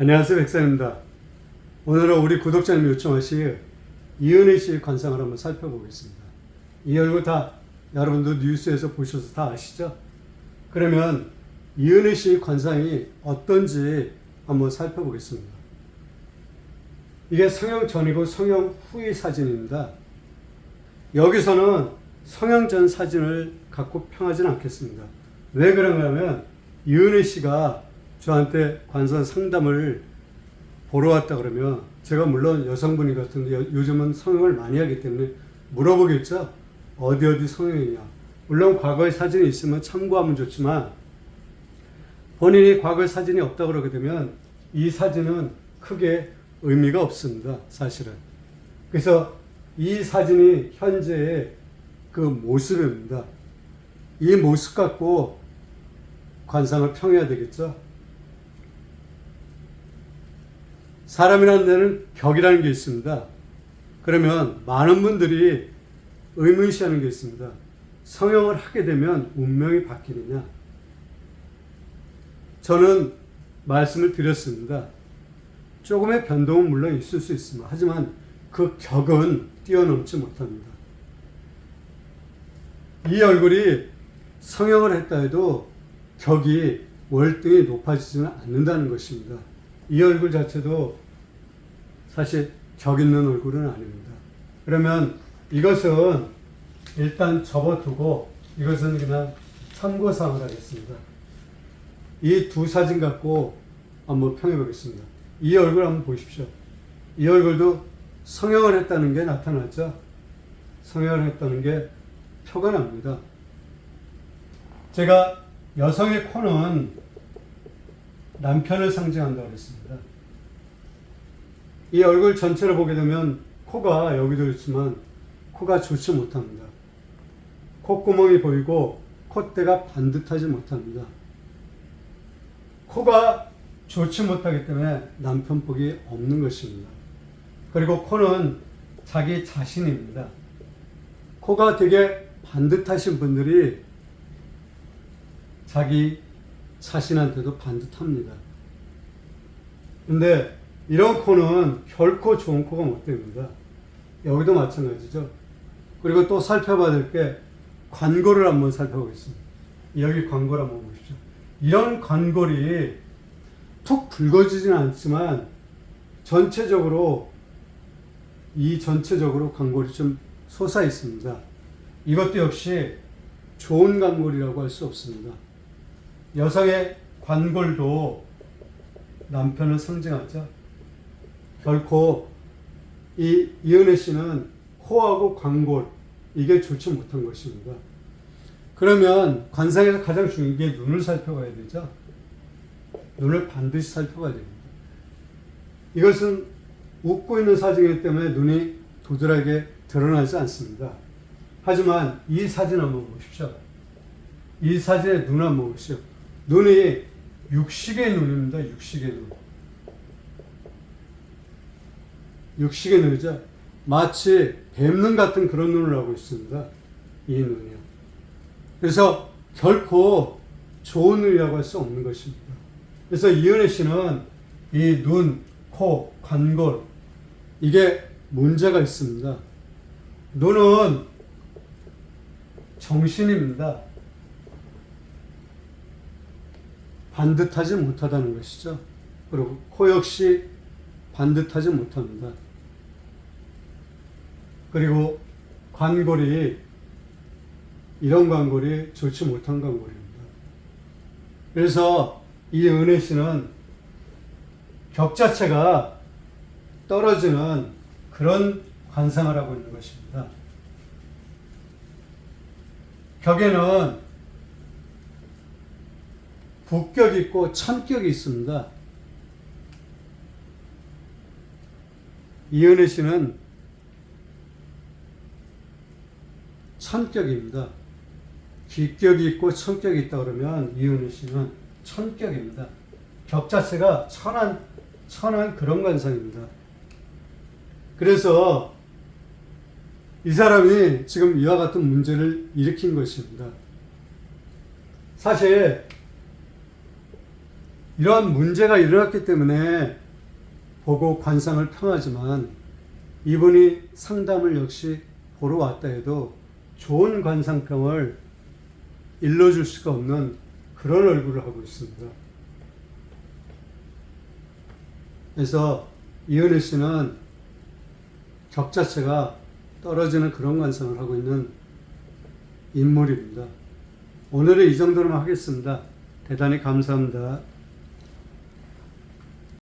안녕하세요 백사입니다. 오늘은 우리 구독자님 요청하신 이은혜 씨의 관상을 한번 살펴보겠습니다. 이 얼굴 다 여러분도 뉴스에서 보셔서 다 아시죠? 그러면 이은혜 씨의 관상이 어떤지 한번 살펴보겠습니다. 이게 성형 전이고 성형 후의 사진입니다. 여기서는 성형 전 사진을 갖고 평하지는 않겠습니다. 왜 그런가 하면 이은혜 씨가 저한테 관상 상담을 보러 왔다 그러면 제가 물론 여성분이 같은데 요- 요즘은 성형을 많이 하기 때문에 물어보겠죠. 어디 어디 성형이냐. 물론 과거의 사진이 있으면 참고하면 좋지만 본인이 과거의 사진이 없다 그러게 되면 이 사진은 크게 의미가 없습니다. 사실은. 그래서 이 사진이 현재의 그 모습입니다. 이 모습 갖고 관상을 평해야 되겠죠. 사람이라는 데는 격이라는 게 있습니다. 그러면 많은 분들이 의문시하는 게 있습니다. 성형을 하게 되면 운명이 바뀌느냐? 저는 말씀을 드렸습니다. 조금의 변동은 물론 있을 수 있습니다. 하지만 그 격은 뛰어넘지 못합니다. 이 얼굴이 성형을 했다 해도 격이 월등히 높아지지는 않는다는 것입니다. 이 얼굴 자체도 사실 격 있는 얼굴은 아닙니다. 그러면 이것은 일단 접어두고 이것은 그냥 참고사항을 하겠습니다. 이 두 사진 갖고 한번 평해 보겠습니다. 이 얼굴 한번 보십시오. 이 얼굴도 성형을 했다는 게 나타났죠. 성형을 했다는 게 표가 납니다. 제가 여성의 코는 남편을 상징한다고 그랬습니다. 이 얼굴 전체를 보게 되면 코가 여기도 있지만 코가 좋지 못합니다. 콧구멍이 보이고 콧대가 반듯하지 못합니다. 코가 좋지 못하기 때문에 남편 복이 없는 것입니다. 그리고 코는 자기 자신입니다. 코가 되게 반듯하신 분들이 자기 자신한테도 반듯합니다. 근데 이런 코는 결코 좋은 코가 못 됩니다. 여기도 마찬가지죠. 그리고 또 살펴봐야 될 게 관골을 한번 살펴보겠습니다. 여기 관골 한번 보십시오. 이런 관골이 툭 붉어지지는 않지만 전체적으로 이 전체적으로 관골이 좀 솟아 있습니다. 이것도 역시 좋은 관골이라고 할 수 없습니다. 여성의 관골도 남편을 상징하죠. 결코 이 이은혜 씨는 코하고 관골 이게 좋지 못한 것입니다. 그러면 관상에서 가장 중요한 게 눈을 살펴봐야 되죠. 눈을 반드시 살펴봐야 됩니다. 이것은 웃고 있는 사진이기 때문에 눈이 도드라게 드러나지 않습니다. 하지만 이 사진 한번 보십시오. 이 사진의 눈 한번 보십시오. 눈이 육식의 눈입니다. 육식의 눈. 육식의 눈이죠. 마치 뱀눈 같은 그런 눈을 하고 있습니다. 이 눈이요. 그래서 결코 좋은 눈이라고 할 수 없는 것입니다. 그래서 이은혜 씨는 이 눈, 코, 관골 이게 문제가 있습니다. 눈은 정신입니다. 반듯하지 못하다는 것이죠. 그리고 코 역시 반듯하지 못합니다. 그리고 관골이 이런 관골이 좋지 못한 관골입니다. 그래서 이 은혜 씨는 격 자체가 떨어지는 그런 관상을 하고 있는 것입니다. 격에는 북격이 있고 천격이 있습니다. 이은혜 씨는 천격입니다. 기격이 있고 천격이 있다 그러면 이은혜 씨는 천격입니다. 격 자체가 천한 천한 그런 관상입니다. 그래서 이 사람이 지금 이와 같은 문제를 일으킨 것입니다. 사실 이러한 문제가 일어났기 때문에 보고 관상을 평하지만 이분이 상담을 역시 보러 왔다 해도 좋은 관상평을 일러줄 수가 없는 그런 얼굴을 하고 있습니다. 그래서 이은혜 씨는 적 자체가 떨어지는 그런 관상을 하고 있는 인물입니다. 오늘은 이 정도로만 하겠습니다. 대단히 감사합니다.